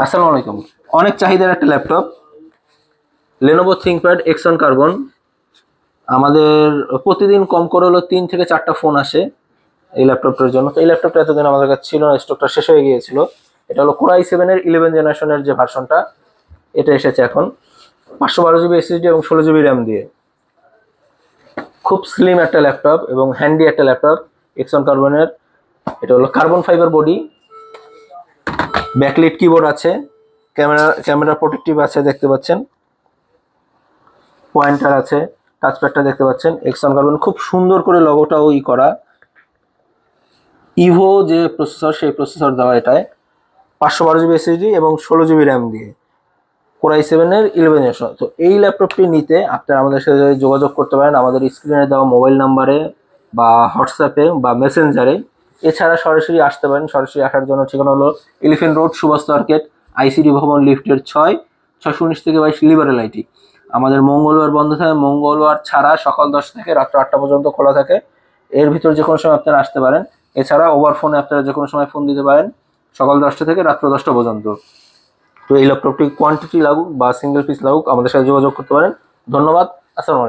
আসসালামু আলাইকুম। অনেক চাহিদার একটা laptop Lenovo ThinkPad X one carbon আমাদের প্রতিদিন কম করে হলো তিন থেকে চারটা ফোন আসে এই ল্যাপটপটার জন্য। তো এই ল্যাপটপটা এতদিন আমাদের কাছে ছিল না, স্টকটা শেষ হয়ে গিয়েছিল। এটা হলো কোরাই সেভেনের ইলেভেন জেনারেশনের যে ভার্সনটা এটা এসেছে এখন। পাঁচশো বারো জিবি এসএসডি এবং ষোলো জিবি র্যাম দিয়ে। খুব স্লিম একটা ল্যাপটপ এবং হ্যান্ডি একটা ল্যাপটপ এক্সন কার্বনের এটা হলো carbon fibre body backlit keyboard আছে, ক্যামেরা ক্যামেরা প্রোটেক্টিভ আছে দেখতে পাচ্ছেন। পয়েন্টার আছে টাচপ্যাডটা দেখতে পাচ্ছেন। এক্সন কার্বন খুব সুন্দর করে লগোটাও ই করা। ইভো যে প্রসেসর সেই প্রসেসর দেওয়া এটায়। পাঁচশো বারো জিবি এসএসডি এবং ষোলো জিবি র্যাম দিয়ে। কোরাই সেভেনের ইলেভেন জেনারেশন তো এই ল্যাপটপটি নিতে আপনারা আমাদের সাথে যোগাযোগ করতে পারেন। আমাদের স্ক্রিনে দেওয়া মোবাইল নাম্বারে বা হোয়াটসঅ্যাপে বা মেসেঞ্জারে এছাড়া সরাসরি আসতে পারেন, সরাসরি আসার জন্য ঠিকানা হলো Elephant Road Subhash market ICD ভবন লিফটের ছয়, ছয়শো উনিশ থেকে বাইশ লিবারেল আইটি আমাদের মঙ্গলবার বন্ধ থাকে, মঙ্গলবার ছাড়া সকাল দশ থেকে রাত্র আটটা পর্যন্ত খোলা থাকে। এর ভিতর যে কোনো সময় আপনারা আসতে পারেন। এছাড়া ওভার ফোনে আপনারা যে কোনো সময় ফোন দিতে পারেন, সকাল দশটা থেকে রাত্র দশটা পর্যন্ত। তো এই ল্যাপটপটি কোয়ান্টিটি লাগুক বা সিঙ্গেল পিস লাগুক, আমাদের সাথে যোগাযোগ করতে পারেন। ধন্যবাদ, আসসালামু